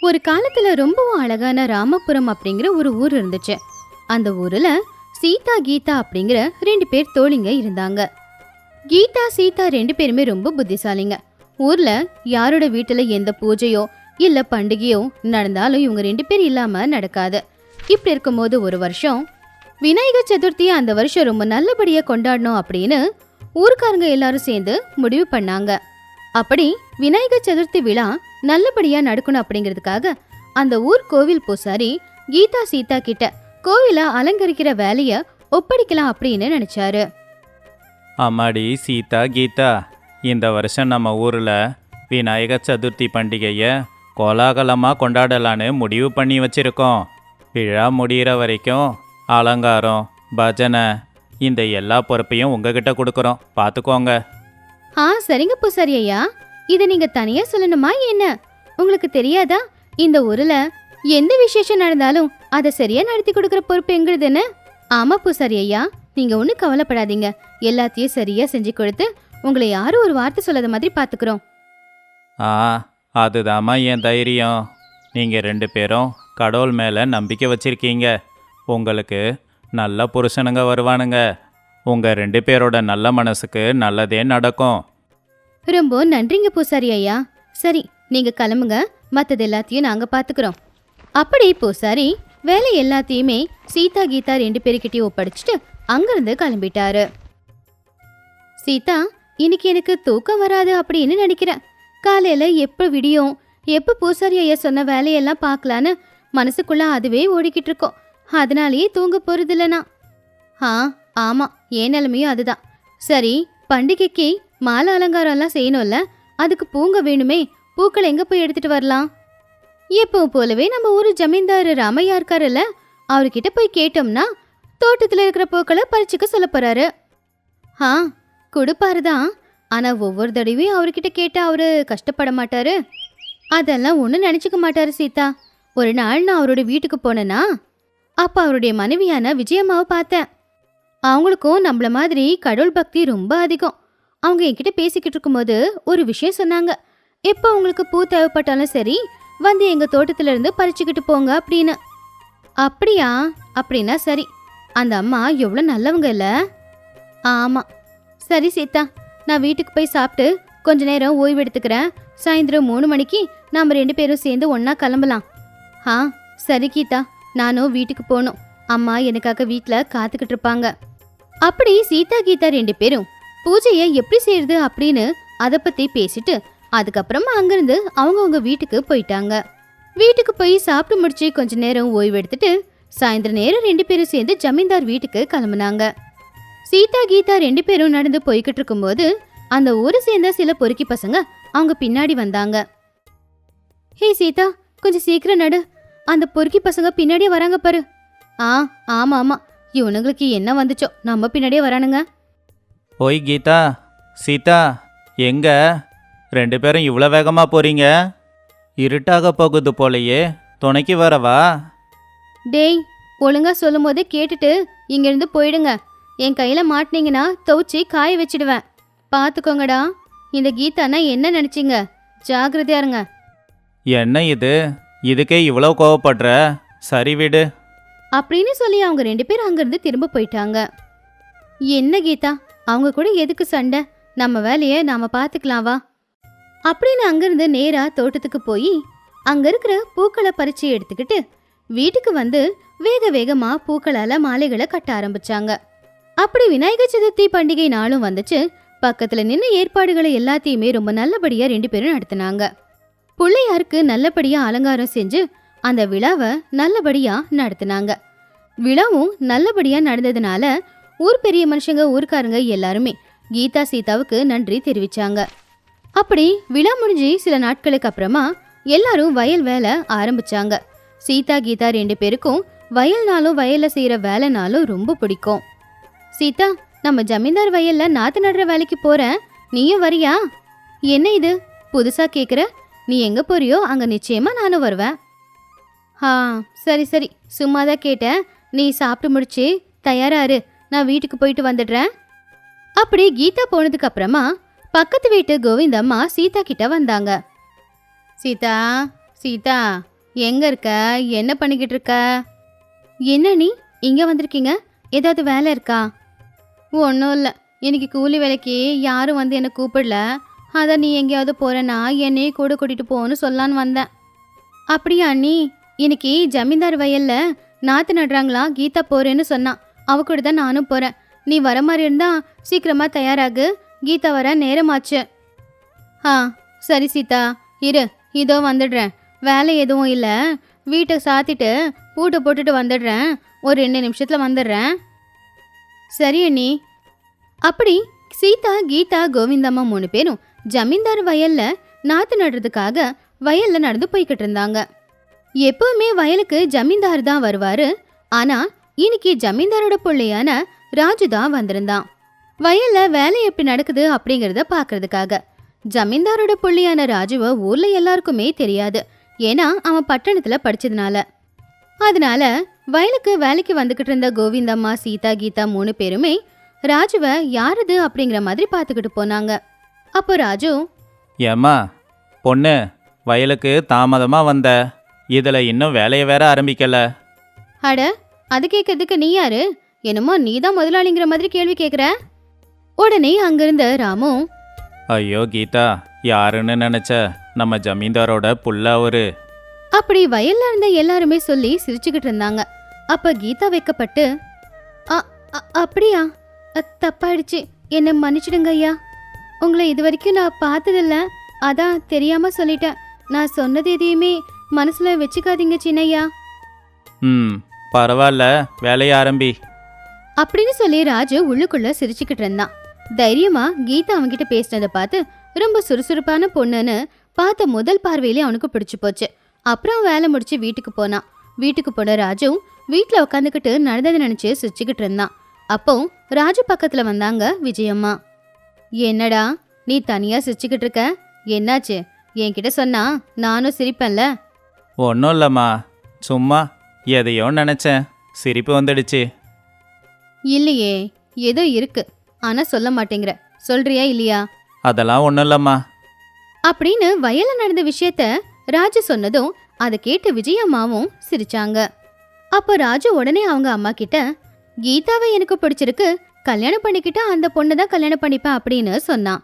ஒரு காலத்துல ரொம்பவும் அழகான ராமபுரம் அப்படிங்கிற ஒரு ஊர் இருந்துச்சு. அந்த ஊர்ல சீதா கீதா அப்படிங்கிற ரெண்டு பேர் தோழிங்க இருந்தாங்க. கீதா சீதா ரெண்டு பேருமே ரொம்ப புத்திசாலிங்க. ஊர்ல யாரோட வீட்டுல எந்த பூஜையோ இல்ல பண்டிகையோ நடந்தாலும் இவங்க ரெண்டு பேர் இல்லாம நடக்காது. இப்படி இருக்கும்போது ஒரு வருஷம் விநாயகர் சதுர்த்தியை அந்த வருஷம் ரொம்ப நல்லபடியா கொண்டாடணும் அப்படின்னு ஊர்க்காரங்க எல்லாரும் சேர்ந்து முடிவு பண்ணாங்க. அப்படி விநாயகர் சதுர்த்தி விழா நல்லபடியா நடக்கணும் அப்படிங்கிறதுக்காக அந்த ஊர் கோவில் பூசாரி கீதா சீதா கிட்ட கோவில அலங்கரிக்கிற வேலைய ஒப்படைக்கலாம் அப்படின்னு நினைச்சாரு. அம்மாடி சீதா கீதா இந்த வருஷம் நம்ம ஊரில் விநாயகர் சதுர்த்தி பண்டிகையை கோலாகலமாக கொண்டாடலான்னு முடிவு பண்ணி வச்சிருக்கோம். விழா முடிகிற வரைக்கும் அலங்காரம் பஜனை இந்த எல்லா பொறுப்பையும் உங்ககிட்ட கொடுக்குறோம். பார்த்துக்கோங்க ஆ சரிங்க பூசாரி ஐயா இதை நீங்க தனியா சொல்லணுமா என்ன? உங்களுக்கு தெரியாதா? இந்த ஊர்ல எந்த விசேஷம் நடந்தாலும் அதை சரியா நடத்தி கொடுக்கற பொறுப்பு எங்களுதுன்னு? ஆமா பூசாரி ஐயா நீங்க ஒன்றும் கவலைப்படாதீங்க. எல்லாத்தையும் சரியா செஞ்சு கொடுத்து உங்களை யாரும் ஒரு வார்த்தை சொல்லாத மாதிரி பார்த்துக்குறோம் ஆ அதுதாம்மா என் தைரியம். நீங்கள் ரெண்டு பேரும் கடவுள் மேலே நம்பிக்கை வச்சுருக்கீங்க. உங்களுக்கு நல்ல புருஷனுங்க வருவானுங்க. உங்கள் ரெண்டு பேரோட நல்ல மனசுக்கு நல்லதே நடக்கும். ரொம்ப நன்றிங்க பூசாரி ஐயா. சரி நீங்க கிளம்புங்க. மற்றது எல்லாத்தையும் நாங்க பாத்துக்கிறோம். அப்படி பூசாரி வேலை எல்லாத்தையுமே சீதா கீதா ரெண்டு பேருக்கிட்டையும் ஒப்படைச்சிட்டு அங்கிருந்து கிளம்பிட்டாரு. சீதா இன்னைக்கு எனக்கு தூக்கம் வராது அப்படின்னு நினைக்கிறேன் காலையில எப்போ விடியும் எப்போ பூசாரி ஐயா சொன்ன வேலையெல்லாம் பார்க்கலான்னு மனசுக்குள்ள அதுவே ஓடிக்கிட்டு இருக்கோம். அதனாலேயே தூங்க போறதில்ல நான் ஆ ஆமாம் என் நிலமையும் அதுதான். சரி பண்டிகைக்கு மாலை அலங்காரம்லாம் செய்யணும்ல? அதுக்கு பூங்க வேணுமே. பூக்கள் எங்க போய் எடுத்துட்டு வரலாம்? எப்போ போலவே நம்ம ஊரு ஜமீன்தார் ராமையா இருக்காருல்ல? அவர்கிட்ட போய் கேட்டோம்னா தோட்டத்துல இருக்கிற பூக்களை பறிச்சுக்க சொல்ல போறாரு. ஆ கொடுப்பாரு தான். ஆனா ஒவ்வொரு தடவையும் அவர்கிட்ட கேட்டா அவரு கஷ்டப்பட மாட்டாரு. அதெல்லாம் ஒன்றும் நினச்சிக்க மாட்டாரு சீதா. ஒரு நாள் நான் அவரோட வீட்டுக்கு போனேன்னா அப்ப அவருடைய மனைவியான விஜயம்மாவை பார்த்தேன். அவங்களுக்கும் நம்மள மாதிரி கடவுள் பக்தி ரொம்ப அதிகம். அவங்க என்கிட்ட பேசிக்கிட்டு இருக்கும்போது ஒரு விஷயம் சொன்னாங்க. எப்போ உங்களுக்கு பூ தேவைப்பட்டாலும் சரி வந்து எங்கள் தோட்டத்திலேருந்து பறிச்சுக்கிட்டு போங்க அப்படின்னு. அப்படியா? அப்படின்னா சரி. அந்த அம்மா எவ்வளோ நல்லவங்க இல்லை? ஆமாம் சரி சீதா நான் வீட்டுக்கு போய் சாப்பிட்டு கொஞ்ச நேரம் ஓய்வு எடுத்துக்கிறேன். சாயந்தரம் மூணு மணிக்கு நாம் ரெண்டு பேரும் சேர்ந்து ஒன்றா கிளம்பலாம். ஆ சரி கீதா. நானும் வீட்டுக்கு போகணும் அம்மா எனக்காக வீட்டில் காத்துக்கிட்டு இருப்பாங்க. அப்படி சீதா கீதா ரெண்டு பேரும் பூஜையை எப்படி செய்யறது அப்படின்னு அதை பத்தி பேசிட்டு அதுக்கப்புறமா அங்கிருந்து அவங்கவுங்க வீட்டுக்கு போயிட்டாங்க. வீட்டுக்கு போய் சாப்பிட்டு முடிச்சு கொஞ்ச நேரம் ஓய்வு எடுத்துட்டு சாயந்தர நேரம் ரெண்டு பேரும் சேர்ந்து ஜமீன்தார் வீட்டுக்கு கிளம்புனாங்க. சீதா கீதா ரெண்டு பேரும் நடந்து போய்கிட்டு இருக்கும்போது அந்த ஊரை சேர்ந்த சில பொறுக்கி பசங்க அவங்க பின்னாடி வந்தாங்க. ஹே சீதா கொஞ்சம் சீக்கிரம் நடு. அந்த பொறுக்கி பசங்க பின்னாடியே வராங்க பாரு. ஆ ஆமா ஆமா. இவனுங்களுக்கு என்ன வந்துச்சோ நம்ம பின்னாடியே வரானுங்க. ஓய் கீதா சீதா எங்க? ரெண்டு பேரும் இவ்வளோ வேகமாக போகிறீங்க இருட்டாக போகுது போலையே. துணைக்கு வரவா டேய் ஒழுங்கா சொல்லும் போதே கேட்டுட்டு இங்கிருந்து போயிடுங்க. என் கையில மாட்டினீங்கன்னா துவைச்சி காய வச்சிடுவேன். பார்த்துக்கோங்கடா இந்த கீதானா என்ன நினைச்சீங்க? ஜாக்கிரதையா இருங்க. என்ன இது? இதுக்கே இவ்வளோ கோவப்படுற? சரி விடு. அப்படின்னு சொல்லி அவங்க ரெண்டு பேரும் அங்கேருந்து திரும்ப போயிட்டாங்க. என்ன கீதா? அவங்க கூட எதுக்கு சண்டை? நம்ம வேலையை நாம பார்த்துக்கலாம் வா. அப்படின்னு அங்கேருந்து நேராக தோட்டத்துக்கு போய் அங்கே இருக்கிற பூக்களை பறிச்சு எடுத்துக்கிட்டு வீட்டுக்கு வந்து வேக வேகமாக பூக்களால் மாலைகளை கட்ட ஆரம்பிச்சாங்க. அப்படி விநாயகர் சதுர்த்தி பண்டிகை நாளும் வந்துச்சு. பக்கத்தில் நின்று ஏற்பாடுகளை எல்லாத்தையுமே ரொம்ப நல்லபடியாக ரெண்டு பேரும் நடத்தினாங்க. பிள்ளையாருக்கு நல்லபடியாக அலங்காரம் செஞ்சு அந்த விழாவை நல்லபடியாக நடத்தினாங்க. விழாவும் நல்லபடியாக நடந்ததுனால ஊர் பெரிய மனுஷங்க ஊர்க்காரங்க எல்லாருமே கீதா சீதாவுக்கு நன்றி தெரிவிச்சாங்க. அப்படி விழா முடிஞ்சு சில நாட்களுக்கு அப்புறமா எல்லாரும் வயல் வேலை ஆரம்பிச்சாங்க. சீதா கீதா ரெண்டு பேருக்கும் வயல்னாலும் வயல்ல செய்யற வேலைனாலும் ரொம்ப பிடிக்கும். சீதா நம்ம ஜமீன்தார் வயல்ல நாத்து நடுற வேலைக்கு போறேன் நீயும் வரியா? என்ன இது? புதுசா கேக்குற? நீ எங்க போறியோ அங்க நிச்சயமா நானும் வருவேன். ஆ சரி சரி. சும்மா தான் கேட்டேன். நீ சாப்பிட்டு முடிச்சு தயாராரு. நான் வீட்டுக்கு போயிட்டு வந்துடுறேன். அப்படி கீதா போனதுக்கு அப்புறமா பக்கத்து வீட்டு கோவிந்தம்மா சீதா கிட்ட வந்தாங்க. சீதா சீதா எங்க இருக்க? என்ன பண்ணிக்கிட்டு இருக்க? என்ன நீ? இங்க வந்திருக்கீங்க? ஏதாவது வேலை இருக்கா? ஒன்றும் இல்லை. இன்னைக்கு கூலி வேலைக்கு யாரும் வந்து என்னை கூப்பிடல. அதான் நீ எங்கேயாவது போறேன்னா என்னையே கூட கூட்டிட்டு போன்னு சொல்லான்னு வந்தேன். அப்படியா நீ? இன்னைக்கு ஜமீன்தார் வயல்ல நாத்து நடுறாங்களா? கீதா போறேன்னு சொன்னான் அவ கூட தான் நானும் போறேன். நீ வர மாதிரி இருந்தா சீக்கிரமா தயாராகு. கீதா வர நேரமாச்சு. ஆ சரி சீதா. இரு இதோ வந்துடுறேன். வேலை எதுவும் இல்லை. வீட்டை சாத்திட்டு பூட்டை போட்டுட்டு வந்துடுறேன். ஒரு ரெண்டு நிமிஷத்துல வந்துடுறேன். சரி அண்ணி. அப்படி சீதா கீதா கோவிந்தம்மா மூணு பேரும் ஜமீன்தார் வயல்ல நாத்து நடுறதுக்காக வயல்ல நடந்து போய்கிட்டு இருந்தாங்க. எப்பவுமே வயலுக்கு ஜமீன்தார் தான் வருவாரு. ஆனா இன்னைக்கு ஜமீன்தாரோட பிள்ளையான ராஜு தான் வந்திருந்தான். வயல்ல வேலை எப்படி நடக்குது அப்படிங்கறத பாக்குறதுக்காக. ஜமீன்தாரோட புள்ளியான ராஜுவ ஊர்ல எல்லாருக்குமே தெரியாது. ஏன்னா அவன் பட்டணத்துல படிச்சதுனால. அதனால வயலுக்கு வேலைக்கு வந்துகிட்டு இருந்த கோவிந்தம்மா சீதா கீதா மூணு பேருமே ராஜுவ யாரது அப்படிங்கிற மாதிரி பார்த்துக்கிட்டு போனாங்க. அப்போ ராஜு ஏம்மா பொண்ணு வயலுக்கு தாமதமாக வந்த. இதில் இன்னும் வேலையை வேற ஆரம்பிக்கல. அட அது கேட்கறதுக்கு நீ யாரு? என்னமோ நீ தான் முதலாளிங்கிற மாதிரி கேள்வி கேக்குற. உடனே அங்கிருந்த ராமு ஐயோ கீதா யாருன்னு நினச்ச நம்ம ஜமீன்தாரோட புள்ள அவரு. அப்படி வயல்ல இருந்த எல்லாருமே சொல்லி சிரிச்சுக்கிட்டு இருந்தாங்க. அப்ப கீதா வைக்கப்பட்டு "அ- அ- அப்படியா? அ, தப்பாயிடுச்சு. என்னை மன்னிச்சிடுங்க ஐயா. உங்களை இது வரைக்கும் நான் பார்த்ததில்ல. அதான் தெரியாம சொல்லிட்டேன். நான் சொன்னது எதையுமே மனசுல வச்சுக்காதீங்க சின்னையா. ம் பரவாயில்ல வேலையை ஆரம்பி. அப்படின்னு சொல்லி ராஜு உள்ளுக்குள்ள சிரிச்சுக்கிட்டு இருந்தான். தைரியமா கீதா அவன்கிட்ட பேசினதை பார்த்து ரொம்ப சுறுசுறுப்பான பொண்ணுன்னு பார்த்த முதல் பார்வையிலே அவனுக்கு பிடிச்சு போச்சு. அப்புறம் வேலை முடிச்சு வீட்டுக்கு போனான். வீட்டுக்கு போன ராஜு வீட்டில் உட்காந்துக்கிட்டு நடந்ததை நினைச்சு சிரிச்சுக்கிட்டு இருந்தான். அப்போ ராஜு பக்கத்துல வந்தாங்க விஜயம்மா. என்னடா நீ தனியா சிரிச்சுக்கிட்டு இருக்க? என்னாச்சு? என்கிட்ட சொன்னா நானும் சிரிப்பேன்ல. ஒன்றும் இல்லைம்மா சும்மா எதையோ நினச்சேன். சிரிப்பு வந்துடுச்சு. இல்லையே ஏதோ இருக்கு. ஆனா சொல்ல மாட்டேங்கிற. சொல்றியா இல்லையா? அதெல்லாம் ஒன்றும் இல்லைம்மா அப்படின்னு வயல்ல நடந்த விஷயத்த ராஜு சொன்னதும் அதை கேட்டு விஜயம்மாவும் சிரிச்சாங்க. அப்ப ராஜு உடனே அவங்க அம்மா கிட்ட கீதாவை எனக்கு பிடிச்சிருக்கு. கல்யாணம் பண்ணிக்கிட்டா அந்த பொண்ணு தான் கல்யாணம் பண்ணிப்பேன் அப்படின்னு சொன்னான்.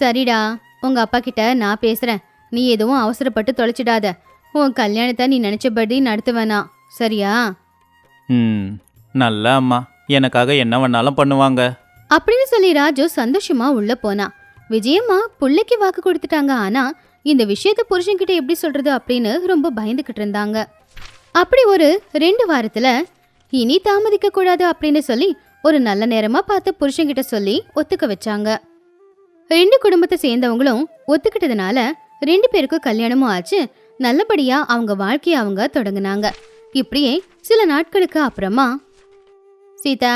சரிடா உங்க அப்பா கிட்ட நான் பேசுறேன். நீ எதுவும் அவசரப்பட்டு தொலைச்சிடாத. உன் கல்யாணத்தை நீ நினைச்சபடி நடத்துவேனா? சரியா? ம் நல்ல அம்மா. எனக்காக என்ன வேணாலும் பண்ணுவாங்க. அப்படின்னு சொல்லி ராஜு சந்தோஷமா உள்ள போனா. விஜயம்மா புள்ளைக்கு வாக்கு கொடுத்துட்டாங்க. ஆனா இந்த விஷயத்த புருஷன்கிட்ட எப்படி சொல்றது அப்படின்னு ரொம்ப பயந்துகிட்டு இருந்தாங்க. அப்படி ஒரு ரெண்டு வாரத்துல இனி தாமதிக்க கூடாது அப்படின்னு சொல்லி ஒரு நல்ல நேரமா பார்த்து புருஷன்கிட்ட சொல்லி ஒத்துக்க வச்சாங்க. ரெண்டு குடும்பத்தை சேர்ந்தவங்களும் ஒத்துக்கிட்டதுனால ரெண்டு பேருக்கும் கல்யாணமும் ஆச்சு. நல்லபடியா அவங்க வாழ்க்கைய அவங்க தொடங்கினாங்க. இப்படியே சில நாட்களுக்கு அப்புறமா சீதா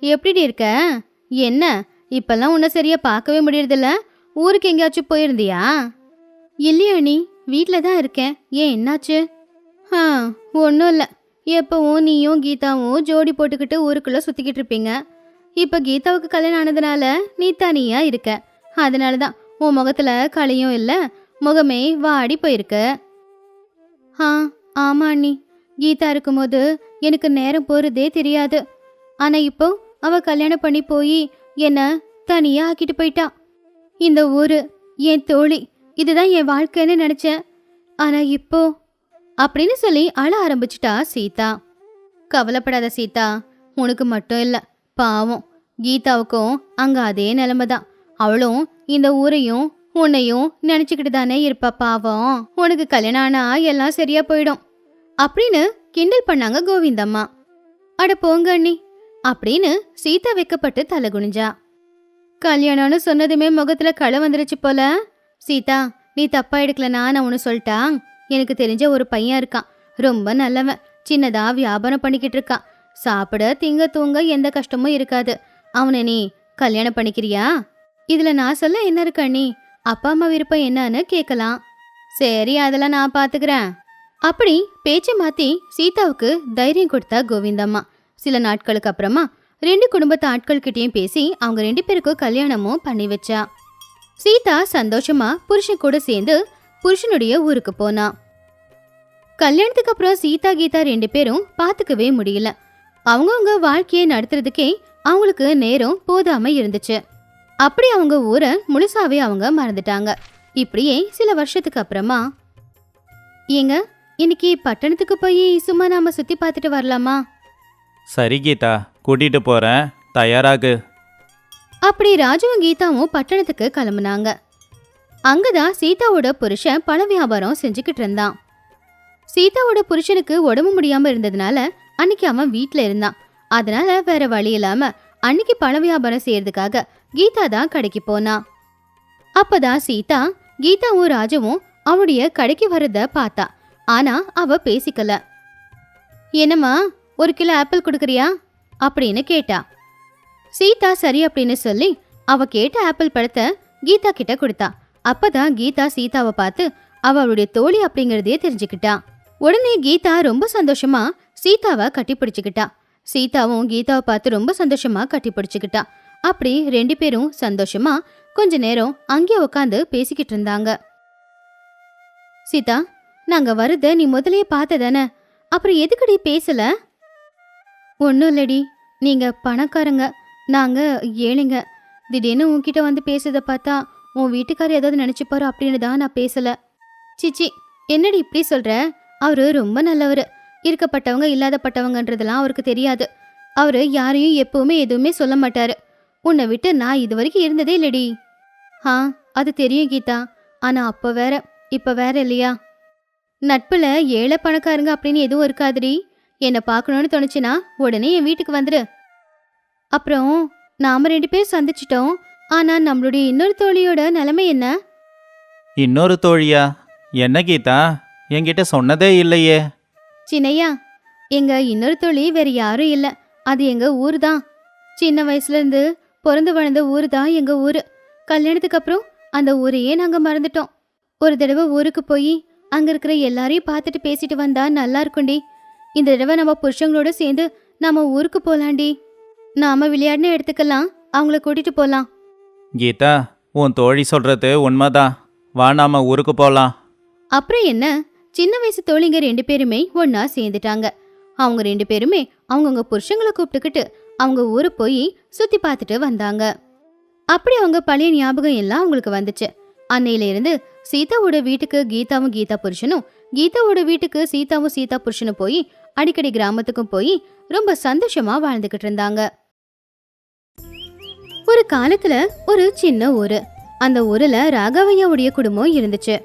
எப்படி இருக்க? என்ன? இப்பெல்லாம் உன்னை சரியா பார்க்கவே முடியறதில்ல. ஊருக்கு எங்கேயாச்சும் போயிருந்தியா? இல்லையா நீ வீட்டில் தான் இருக்கேன். ஏன் என்னாச்சு? ஆ ஒன்றும் இல்லை. எப்போவும் நீயும் கீதாவும் ஜோடி போட்டுக்கிட்டு ஊருக்குள்ளே சுற்றிக்கிட்டு இருப்பீங்க. இப்போ கீதாவுக்கு கல்யாணம் ஆனதுனால நீ தனியாக இருக்க. அதனால தான் உன் முகத்தில் களையும் இல்லை முகமே வாடி போயிருக்கு. ஆ ஆமா அண்ணி. கீதா இருக்கும்போது எனக்கு நேரம் போகிறதே தெரியாது. ஆனால் இப்போ அவ கல்யாணம் பண்ணி போய் என்னை தனியாக ஆக்கிட்டு போயிட்டா. இந்த ஊர் என் தோழி இதுதான் என் வாழ்க்கைன்னு நினச்சேன். ஆனால் இப்போ அப்படின்னு சொல்லி அழ ஆரம்பிச்சிட்டா சீதா. கவலைப்படாத சீதா உனக்கு மட்டும் இல்லை. பாவம் கீதாவுக்கும் அங்கே அதே நிலமை தான் அவளும் இந்த ஊரையும் உன்னையும் நினைச்சுக்கிட்டு தானே இருப்பா பாவம். உனக்கு கல்யாணம் ஆனா எல்லாம் சரியா போயிடும். அப்படின்னு கிண்டல் பண்ணாங்க கோவிந்தம்மா அட போங்க அண்ணி அப்படின்னு சீதா வைக்கப்பட்டு தலை குனிஞ்சா. கல்யாணம்னு சொன்னதுமே முகத்துல களை வந்துருச்சு போல. சீதா நீ தப்பா எடுக்கலனா நான் ஒன்று சொல்லிட்டா? எனக்கு தெரிஞ்ச ஒரு பையன் இருக்கான். ரொம்ப நல்லவன். சின்னதா வியாபாரம் பண்ணிக்கிட்டு இருக்கான். சாப்பிட திங்க தூங்க எந்த கஷ்டமும் இருக்காது. அவனை நீ கல்யாணம் பண்ணிக்கிறியா? இதுல நான் சொல்ல என்ன இருக்கா நீ அப்பா அம்மா விருப்பம் என்னன்னு கேட்கலாம் சரி அதெல்லாம் நான் பார்த்துக்கிறேன் அப்படி பேச்சை மாற்றி சீதாவுக்கு தைரியம் கொடுத்தா கோவிந்தம்மா. சில நாட்களுக்கு அப்புறமா ரெண்டு குடும்பத்து ஆட்கள்கிட்டயும் பேசி அவங்க ரெண்டு பேருக்கும் கல்யாணமும் பண்ணி வச்சா. சீதா சந்தோஷமா புருஷன் கூட சேர்ந்து புருஷனுடைய ஊருக்கு போனா. கல்யாணத்துக்கு அப்புறம் சீதா கீதா ரெண்டு பேரும் பார்த்துக்கவே முடியல. அவங்கவுங்க வாழ்க்கையை நடத்துறதுக்கே அவங்களுக்கு நேரம் போதாம இருந்துச்சு. அப்படி அவங்க ஊரை முழுசாவே அவங்க மறந்துட்டாங்க. இப்படியே சில வருஷத்துக்கு அப்புறமா ஏங்க இன்னைக்கு பட்டணத்துக்கு போய் சும்மா நாம சுத்தி பார்த்துட்டு வரலாமா? சரி கீதா கூட்டிட்டு போறேன். தயாராகு. அப்படி ராஜுவும் கீதாவும் பட்டணத்துக்கு கிளம்புனாங்க. அங்கதான் சீதாவோட புருஷன் பழ வியாபாரம் செஞ்சுக்கிட்டு இருந்தான். சீதாவோட புருஷனுக்கு உடம்பு முடியாம இருந்ததுனால அன்னைக்கு அவன் வீட்ல இருந்தான். அதனால வேற வழி இல்லாம அன்னைக்கு பழ வியாபாரம் செய்யறதுக்காக கீதா தான் கடைக்கு போனா. அப்பதான் சீதா கீதாவும் ராஜுவும் அவனுடைய கடைக்கு வரத பார்த்தா. ஆனா அவ பேசிக்கல. என்னம்மா ஒரு கிலோ ஆப்பிள் கொடுக்குறியா? அப்படின்னு கேட்டா. சீதா சரி அப்படின்னு சொல்லி அவ கேட்ட ஆப்பிள் பழத்தை கீதா கிட்ட கொடுத்தா. அப்பதான் கீதா சீதாவை பார்த்து அவ அவளுடைய தோழி அப்படிங்கறதையே தெரிஞ்சுக்கிட்டா. உடனே கீதா ரொம்ப சந்தோஷமா சீதாவை கட்டி பிடிச்சுக்கிட்டா சீதாவும் கீதாவை பார்த்து ரொம்ப சந்தோஷமா கட்டி பிடிச்சுக்கிட்டா அப்படி ரெண்டு பேரும் சந்தோஷமா கொஞ்ச நேரம் அங்கே உட்காந்து பேசிக்கிட்டு இருந்தாங்க. சீதா நாங்க வரத நீ முதல்லயே பார்த்ததானே? அப்புறம் எதுக்கடி பேசல? ஒன்றும் இல்லடி. நீங்க பணக்காரங்க. நாங்க ஏழைங்க. திடீர்னு உன்கிட்ட வந்து பேசுறத பார்த்தா உன் வீட்டுக்காரர் ஏதாவது நினைச்சுப்பாரு அப்படின்னு தான் நான் பேசல. சிச்சி என்னடி இப்படி சொல்ற? அவரு ரொம்ப நல்லவர். இருக்கப்பட்டவங்க இல்லாதப்பட்டவங்கன்றதெல்லாம் அவருக்கு தெரியாது. அவரு யாரையும் எப்பவுமே எதுவுமே சொல்ல மாட்டாரு. உன்னை விட்டு நான் இது வரைக்கும் இருந்ததே இல்லடி. ஆ அது தெரியும் கீதா. ஆனா அப்ப வேற இப்ப வேற இல்லையா? நட்புல ஏழை பணக்காரங்க அப்படின்னு எதுவும் இருக்காதுடி. என்னை பார்க்கணும்னு தோணுச்சுன்னா உடனே என் வீட்டுக்கு வந்துரு. அப்புறம் நாம ரெண்டு பேரும் சந்திச்சிட்டோம். ஆனா நம்மளுடைய இன்னொரு தோழியோட நிலைமை என்ன? இன்னொரு தோழியா? என்ன கீதா? என்கிட்ட சொன்னதே இல்லையே. சின்னையா எங்க இன்னொரு தோழி வேற யாரும் இல்ல. அது எங்க ஊர் தான் சின்ன வயசுல இருந்து பிறந்து வளர்ந்த ஊர் தான் எங்க ஊரு. கல்யாணத்துக்கு அப்புறம் அந்த ஊரையே நாங்க மறந்துட்டோம். ஒரு தடவை ஊருக்கு போய் அங்க இருக்கிற எல்லாரையும் பார்த்துட்டு பேசிட்டு வந்தா நல்லா இருக்கும்டி இந்த தடவை நம்ம புருஷங்களோட சேர்ந்து நாம ஊருக்கு போலாண்டி நாம விளையாடின இடத்துக்கெல்லாம் அவங்கள கூட்டிட்டு போலாம். கீதா உன் தோழி சொல்றது உண்மைதான். வா நாம ஊருக்கு போலாம். அப்புறம் என்ன? சின்ன வயசு தோழிங்க ரெண்டு பேருமே ஒண்ணா சேர்ந்துட்டாங்க. அவங்க ரெண்டு பேருமே அவங்கவுங்க புருஷங்களை கூப்பிட்டுக்கிட்டு அவங்க ஊர் போய் சுற்றி பார்த்துட்டு வந்தாங்க. அப்படி அவங்க பழைய ஞாபகம் எல்லாம் அவங்களுக்கு வந்துச்சு. அன்னையிலேருந்து சீதாவோட வீட்டுக்கு கீதாவும் கீதா புருஷனும் கீதாவோட வீட்டுக்கு சீதாவும் சீதா புருஷனும் போய் அடிக்கடி கிராமத்துக்கும் போய் ரொம்ப சந்தோஷமா வாழ்ந்துகிட்டு இருந்தாங்க. ஒரு காலத்துல ஒரு சின்ன ஊரு. அந்த ஊர்ல ராகவையாவுடைய குடும்பம் இருந்துச்சு.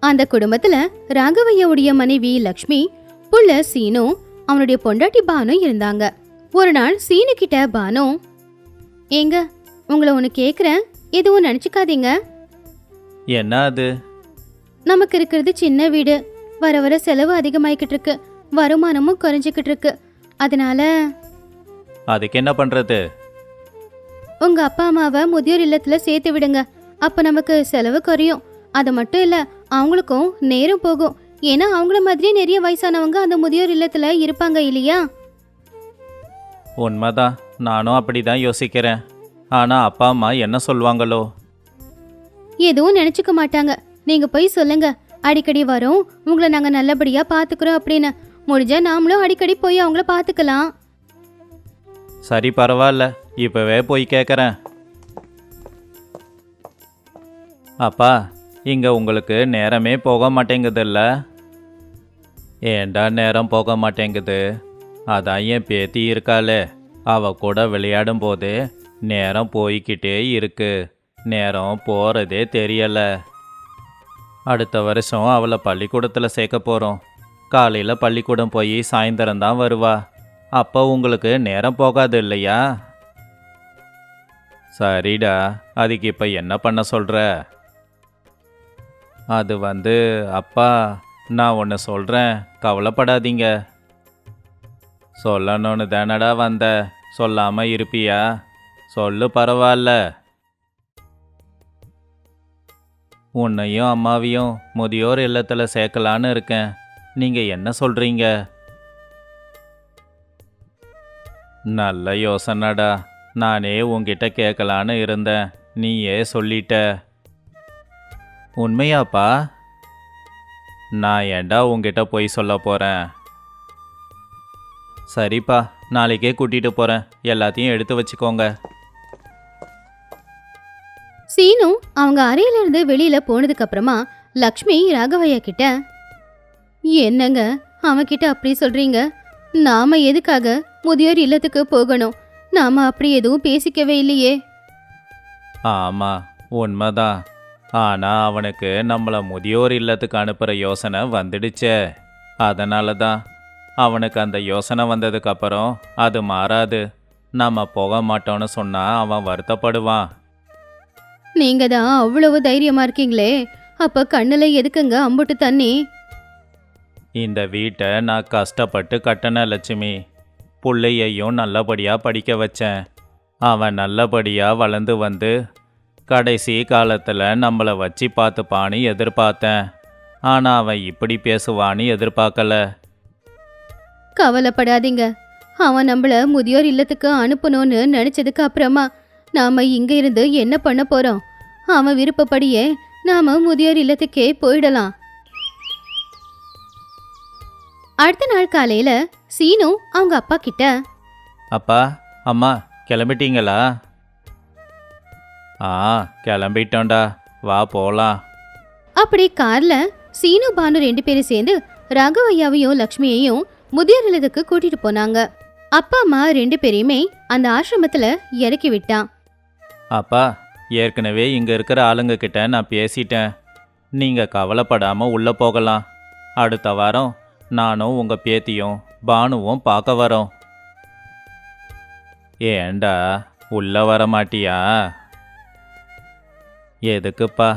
அந்த குடும்பத்துல ராகவையாவுடைய மனைவி லக்ஷ்மி புள்ள சீனும் அவனுடைய பொண்டாட்டி பானும் இருந்தாங்க. ஒரு நாள் சீனு கிட்ட பானு ஏங்க உங்களை ஒன்று கேட்குறேன் எதுவும் நினச்சிக்காதீங்க. என்ன அது? நமக்கு இருக்கிறது சின்ன வீடு. வர வர செலவு அதிகமாயிக்கிட்டு இருக்கு. வருமானமும் குறைஞ்சிக்கிட்டு இருக்கு. அதனால அதுக்கு என்ன பண்றது? உங்க அப்பா அம்மாவை முதியோர் இல்லத்துல சேர்த்து விடுங்க. அப்ப நமக்கு செலவு குறையும். அது மட்டும் இல்ல அவங்களுக்கும் நேரம் போகும். ஏன்னா அவங்கள மாதிரியே நிறைய வயசானவங்க அந்த முதியோர் இல்லத்துல இருப்பாங்க இல்லையா? உண்மைதான் நானும் அப்படிதான் யோசிக்கிறேன். ஆனா அப்பா அம்மா என்ன சொல்வாங்களோ எதுவும் நினைச்சுக்க மாட்டாங்க. நீங்க போய் சொல்லுங்க. அடிக்கடி வரோம் உங்களை நாங்க நல்லபடியா பாத்துக்கிறோம் அப்படின்னு. முடிஞ்சா நாமளும் அடிக்கடி போய் அவங்கள பாத்துக்கலாம். சரி பரவாயில்ல. இப்பவே போய் கேட்குறேன் அப்பா இங்க உங்களுக்கு நேரமே போக மாட்டேங்குதுல்ல? ஏண்டா நேரம் போக மாட்டேங்குது? அதான் என் பேத்தி இருக்காளே. அவ கூட விளையாடும் போது நேரம் போய்கிட்டே இருக்கு. நேரம் போறதே தெரியல. அடுத்த வருஷம் அவளை பள்ளிக்கூடத்தில் சேர்க்க போகிறோம் காலையில் பள்ளிக்கூடம் போய் சாயந்தரம் தான் வருவா. அப்போ உங்களுக்கு நேரம் போகாது இல்லையா? சரிடா அதுக்கு இப்போ என்ன பண்ண சொல்கிற அது வந்து அப்பா நான் ஒன்று சொல்கிறேன் கவலைப்படாதீங்க. சொல்லணும்னு தானடா வந்த. சொல்லாமல் இருப்பியா? சொல்லு பரவாயில்ல உன்னையும் அம்மாவையும் முதியோர் இல்லத்தில் சேர்க்கலான்னு இருக்கேன். நீங்கள் என்ன சொல்கிறீங்க நல்ல யோசனைடா. நானே உங்ககிட்ட கேட்கலான்னு இருந்தேன். நீயே சொல்லிட்ட. உண்மையாப்பா? நான் ஏன்டா உங்ககிட்ட போய் சொல்ல போகிறேன் சரிப்பா நாளைக்கே கூட்டிகிட்டு போகிறேன் எல்லாத்தையும் எடுத்து வச்சுக்கோங்க. சீனு அவங்க அறையில இருந்து வெளியில போனதுக்கு அப்புறமா லக்ஷ்மி ராகவையா கிட்ட என்னங்க அவன்கிட்ட அப்படி சொல்றீங்க? நாம எதுக்காக முதியோர் இல்லத்துக்கு போகணும்? நாம அப்படி எதுவும் பேசிக்கவே இல்லையே. ஆமாம் உண்மைதான். ஆனால் அவனுக்கு நம்மளை முதியோர் இல்லத்துக்கு அனுப்புகிற யோசனை வந்துடுச்சே. அதனால தான் அவனுக்கு அந்த யோசனை வந்ததுக்கு அப்புறம் அது மாறாது. நம்ம போக மாட்டோம்னு சொன்னால் அவன் வருத்தப்படுவான். நீங்க தான் அவ்வளவு தைரியமா இருக்கீங்களே. அப்ப கண்ணுல எதுக்குங்க அம்புட்டு தண்ணி? இந்த வீட்டை நான் கஷ்டப்பட்டு கட்டின லட்சுமி. புள்ளையையும் நல்லபடியாக படிக்க வச்சேன். அவன் நல்லபடியாக வளர்ந்து வந்து கடைசி காலத்தில் நம்மளை வச்சு பார்த்துப்பான்னு எதிர்பார்த்தேன். ஆனால் அவன் இப்படி பேசுவான்னு எதிர்பார்க்கல. கவலைப்படாதீங்க. அவன் நம்மள முதியோர் இல்லத்துக்கு அனுப்பணும்னு நினைச்சதுக்கு அப்புறமா நாம இங்க இருந்து என்ன பண்ண போறோம்? அவன் விருப்பப்படியே நாம முதியோர் இல்லத்துக்கே போயிடலாம். அடுத்த நாள் காலையில சீனு அவங்க அப்பா கிட்ட அப்பா அம்மா கிளம்பிட்டீங்களா? ஆ கிளம்பிட்டோண்டா வா போகலாம் அப்படி கார்ல சீனு பானு ரெண்டு பேரும் சேர்ந்து ராகவையாவையும் லக்ஷ்மியையும் முதியோர் இல்லத்துக்கு கூட்டிட்டு போனாங்க. அப்பா அம்மா ரெண்டு பேரையுமே அந்த ஆசிரமத்துல இறக்கி விட்டான். அப்பா ஏற்கனவே இங்கே இருக்கிற ஆளுங்க கிட்ட நான் பேசிட்டேன். நீங்கள் கவலைப்படாமல் உள்ளே போகலாம். அடுத்த வாரம் நானும் உங்கள் பேத்தியும் பானுவும் பார்க்க வரோம். ஏண்டா உள்ளே வர மாட்டியா? எதுக்குப்பா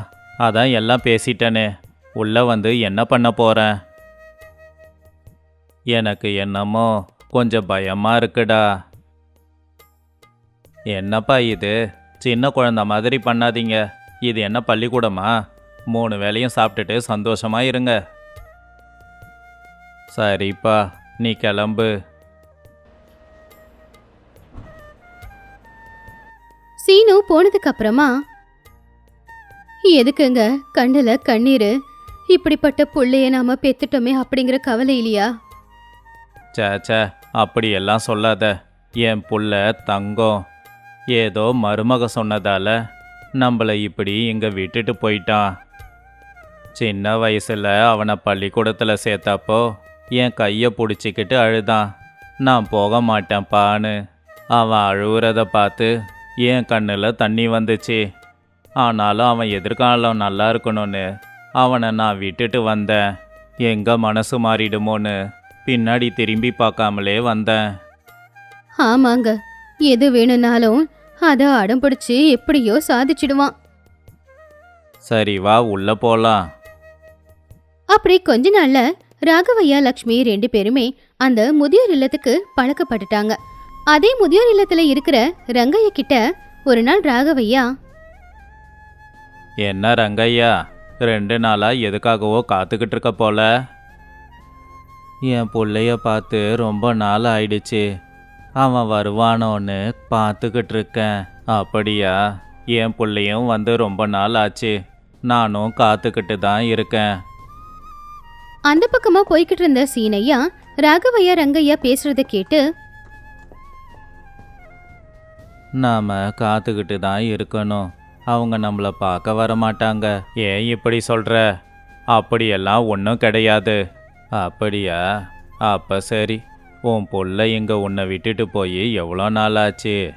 அதான் எல்லாம் பேசிட்டேனே. உள்ளே வந்து என்ன பண்ண போகிறேன் எனக்கு என்னமோ கொஞ்சம் பயமாக இருக்குடா. என்னப்பா இது? சின்ன குழந்த மாதிரி பண்ணாதீங்க. இது என்ன பள்ளிக்கூடமா? மூணு வேளையும் சாப்பிட்டுட்டு சந்தோஷமா இருங்க. சரிப்பா நீ கிளம்பு. சீனு போனதுக்கு அப்புறமா எதுக்குங்க? கண்ணில் கண்ணீர்? இப்படிப்பட்ட புள்ளைய நாம பெத்துட்டோமே அப்படிங்கிற கவலை இல்லையா? சேச்சே அப்படியெல்லாம் சொல்லாத. என் புள்ள தங்கம். ஏதோ மருமக சொன்னதால நம்மளை இப்படி இங்கே விட்டுட்டு போயிட்டான். சின்ன வயசில் அவனை பள்ளிக்கூடத்தில் சேர்த்தப்போ என் கையை பிடிச்சிக்கிட்டு அழுதான். நான் போக மாட்டேன்ப்பான்னு. அவன் அழுகுறத பார்த்து என் கண்ணில் தண்ணி வந்துச்சு. ஆனாலும் அவன் எதிர்காலம் நல்லா இருக்கணும்னு. அவனை நான் விட்டுட்டு வந்தேன். எங்கே மனசு மாறிடுமோன்னு. பின்னாடி திரும்பி பார்க்காமலே வந்தேன். ஆமாங்க. எது வேணும்னாலும் அத அடம் பிடிச்சி எப்படியோ சாதிச்சிடுவான். சரி வா உள்ள போலாம். அப்படி கொஞ்ச நாள்ல ராகவையா லக்ஷ்மி ரெண்டு பேருமே அந்த முதியோர் இல்லத்துக்கு பழக்கப்பட்டுட்டாங்க. அதே முதியோர் இல்லத்துல இருக்கிற ரங்கைய கிட்ட ஒரு நாள் ராகவையா என்ன ரங்கையா ரெண்டு நாளா எதுக்காகவோ காத்துக்கிட்டு இருக்க போல? என் புள்ளைய பார்த்து ரொம்ப நாள் ஆயிடுச்சு. அவன் வருவானோன்னு பார்த்துக்கிட்டு இருக்கேன். அப்படியா? என் புள்ளையும் வந்து ரொம்ப நாள் ஆச்சு. நானும் காத்துக்கிட்டு தான் இருக்கேன். அந்த பக்கமா போய்கிட்டு இருந்த சீனையா ராகவையா ரங்கையா பேசுறத கேட்டு நாம காத்துக்கிட்டு தான் இருக்கணும். அவங்க நம்மளை பார்க்க வர மாட்டாங்க ஏன் இப்படி சொல்ற? அப்படியெல்லாம் ஒன்றும் கிடையாது. அப்படியா? அப்போ சரி. உன் புள்ள இங்கே உன்னை விட்டுட்டு போய் எவ்வளோ நாள் ஆச்சு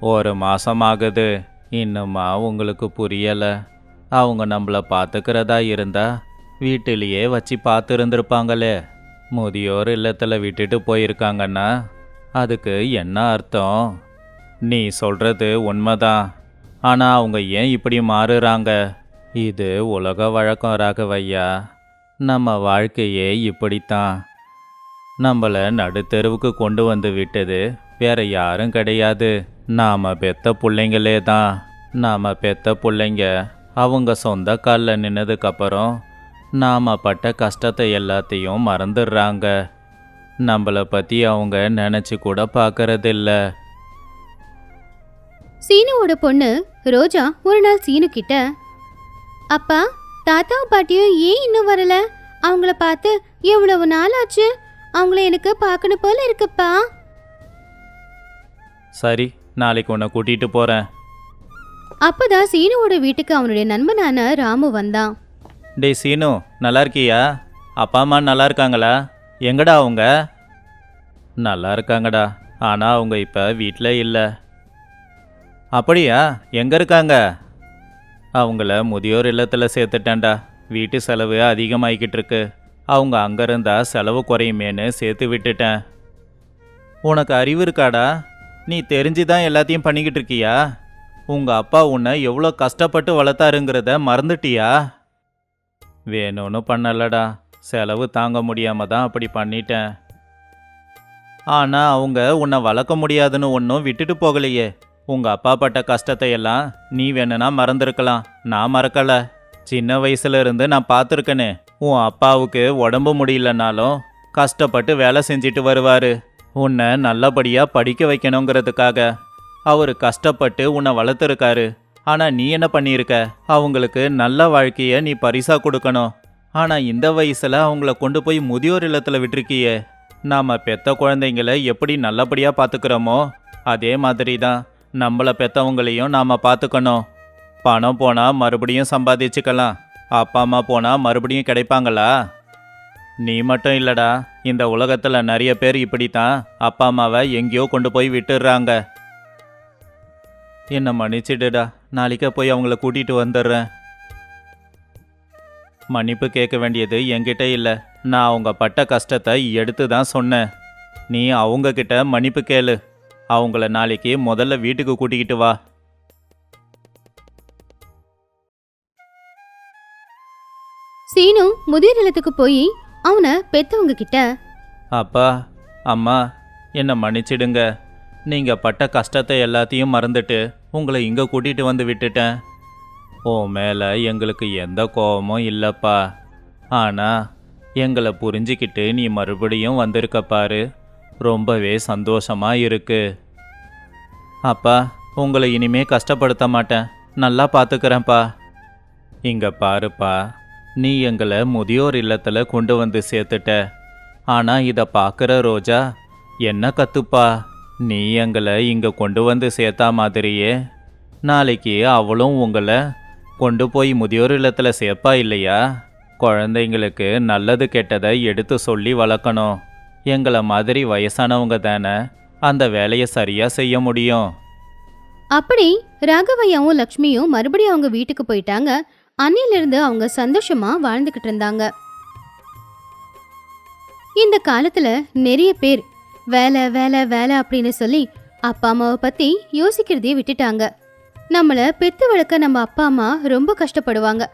ஒரு மாதம் ஆகுது இன்னுமா உங்களுக்கு புரியலை. அவங்க நம்மளை பார்த்துக்கிறதா இருந்தா வீட்டிலேயே வச்சு பார்த்துருந்துருப்பாங்களே முதியோர் இல்லத்தில் விட்டுட்டு போயிருக்காங்கன்னா அதுக்கு என்ன அர்த்தம்? நீ சொல்கிறது உண்மைதான். ஆனால் அவங்க ஏன் இப்படி மாறுறாங்க? இது உலக வழக்கம் ராகவையா. நம்ம வாழ்க்கையே இப்படித்தான். நம்மள நடுத்தெருவுக்கு கொண்டு வந்து விட்டது வேற யாரும் கிடையாது. நாம் பெத்த பிள்ளைங்களே தான். நாம் பெத்த பிள்ளைங்க அவங்க சொந்த காலில் நின்னதுக்கப்புறம் நாம் பட்ட கஷ்டத்தை எல்லாத்தையும் மறந்துடுறாங்க. நம்மளை பற்றி அவங்க நினச்சி கூட பார்க்கறதில்ல சீனுவோட பொண்ணு ரோஜா ஒரு நாள் சீனு கிட்ட அப்பா தாத்தாவும் பாட்டியும் ஏன் இன்னும் வரல? அவங்கள பார்த்து எவ்வளவு நாள் ஆச்சு அவங்கள எனக்கு பார்க்கணும் போல இருக்குப்பா. சரி நாளைக்கு உன்னை கூட்டிகிட்டு போகிறேன் அப்பதான் சீனுவோட வீட்டுக்கு அவனுடைய நண்பனான ராமு வந்தான். டேய் சீனு நல்லா இருக்கியா? அப்பா அம்மா நல்லா இருக்காங்களா? எங்கடா அவங்க? நல்லா இருக்காங்கடா. ஆனால் அவங்க இப்போ வீட்டில் இல்லை. அப்படியா? எங்கே இருக்காங்க? அவங்கள முதியோர் இல்லத்தில் சேர்த்துட்டேன்டா. வீட்டு செலவு அதிகமாகிக்கிட்டு இருக்கு அவங்க அங்கே இருந்தால் செலவு குறையுமேன்னு சேர்த்து விட்டுட்டேன். உனக்கு அறிவு இருக்காடா? நீ தெரிஞ்சு தான் எல்லாத்தையும் பண்ணிக்கிட்டு இருக்கியா உங்கள் அப்பா உன்னை எவ்வளோ கஷ்டப்பட்டு வளர்த்தாருங்கிறத மறந்துட்டியா? வேணும்னு பண்ணலடா. செலவு தாங்க முடியாம தான் அப்படி பண்ணிட்டேன். ஆனால் அவங்க உன்னை வளர்க்க முடியாதுன்னு ஒன்றும் விட்டுட்டு போகலையே. உங்க அப்பா பட்ட கஷ்டத்தை எல்லாம் நீ வேணும்னா மறந்துருக்கலாம். நான் மறக்கல. சின்ன வயசுல இருந்து நான் பார்த்துருக்கனே. உன் அப்பாவுக்கு உடம்பு முடியலனாலும் கஷ்டப்பட்டு வேலை செஞ்சுட்டு வருவாரு. உன்னை நல்லபடியாக படிக்க வைக்கணுங்கிறதுக்காக. அவர் கஷ்டப்பட்டு உன்னை வளர்த்துருக்காரு. ஆனால் நீ என்ன பண்ணியிருக்க? அவங்களுக்கு நல்ல வாழ்க்கையை நீ பரிசாக கொடுக்கணும். ஆனால் இந்த வயசில் அவங்கள கொண்டு போய் முதியோர் இல்லத்தில் விட்டிருக்கியே. நாம் பெத்த குழந்தைங்கள எப்படி நல்லபடியாக பார்த்துக்கிறோமோ அதே மாதிரி தான் நம்மள பெற்றவங்களையும் நாம் பார்த்துக்கணும் பணம் போனால் மறுபடியும் சம்பாதிச்சுக்கலாம். அப்பா அம்மா போனால் மறுபடியும் கிடைப்பாங்களா? நீ மட்டும் இல்லடா. இந்த உலகத்தில் நிறைய பேர் இப்படித்தான். அப்பா அம்மாவை எங்கேயோ கொண்டு போய் விட்டுடுறாங்க என்னை மன்னிச்சிடுடா. நாளைக்கே போய் அவங்கள கூட்டிகிட்டு வந்துடுறேன். மன்னிப்பு கேட்க வேண்டியது என்கிட்ட இல்லை. நான் அவங்க பட்ட கஷ்டத்தை எடுத்து தான் சொன்னேன். நீ அவங்கக்கிட்ட மன்னிப்பு கேளு. அவங்கள நாளைக்கு முதல்ல வீட்டுக்கு கூட்டிக்கிட்டு வா. சீனு முதியோர் இல்லத்துக்கு போய் அவனை பெத்தவங்க கிட்ட அப்பா அம்மா என்னை மன்னிச்சிடுங்க. நீங்கள் பட்ட கஷ்டத்தை எல்லாத்தையும் மறந்துட்டு உங்களை இங்கே கூட்டிகிட்டு வந்து விட்டுட்டேன். உன் மேலே எங்களுக்கு எந்த கோபமும் இல்லைப்பா. ஆனால் எங்களை புரிஞ்சிக்கிட்டு நீ மறுபடியும் வந்திருக்க பாரு. ரொம்பவே சந்தோஷமா இருக்கு அப்பா உங்களை இனிமே கஷ்டப்படுத்த மாட்டேன். நல்லா பார்த்துக்கிறேன்ப்பா இங்க பாருப்பா நீ எங்களை முதியோர் இல்லத்துல கொண்டு வந்து சேர்த்துட்ட. ஆனா இதை பார்க்குற ரோஜா என்ன கத்துப்பா? நீ எங்களை இங்க கொண்டு வந்து சேர்த்தா மாதிரியே. நாளைக்கு அவளும் உங்களை கொண்டு போய் முதியோர் இல்லத்துல சேர்ப்பா இல்லையா? குழந்தைங்களுக்கு நல்லது கெட்டதை எடுத்து சொல்லி வளர்க்கணும். எங்களை மாதிரி வயசானவங்க தானே? அந்த வேலையை சரியா செய்ய முடியும். அப்படி ராகவையாவும் லக்ஷ்மியும் மறுபடியும் அவங்க வீட்டுக்கு போயிட்டாங்க. அன்னையிலிருந்து அவங்க சந்தோஷமா வாழ்ந்துகிட்டு இருந்தாங்க. இந்த காலத்துல நிறைய பேர் வேலை வேலை வேலை அப்படின்னு சொல்லி அப்பா அம்மாவை பத்தி யோசிக்கிறதையே விட்டுட்டாங்க. நம்மள பெத்து வளர்க்க நம்ம அப்பா அம்மா ரொம்ப கஷ்டப்படுவாங்க.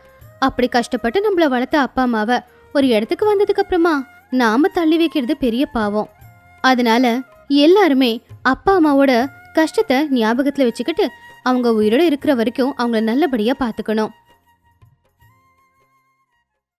அப்படி கஷ்டப்பட்டு நம்மள வளர்த்த அப்பா அம்மாவை ஒரு இடத்துக்கு வந்ததுக்கு அப்புறமா நாம தள்ளி வைக்கிறது பெரிய பாவம். அதனால எல்லாருமே அப்பா அம்மாவோட கஷ்டத்தை ஞாபகத்துல வச்சுக்கிட்டு அவங்க உயிரோட இருக்கிற வரைக்கும் அவங்கள நல்லபடியா பாத்துக்கணும்.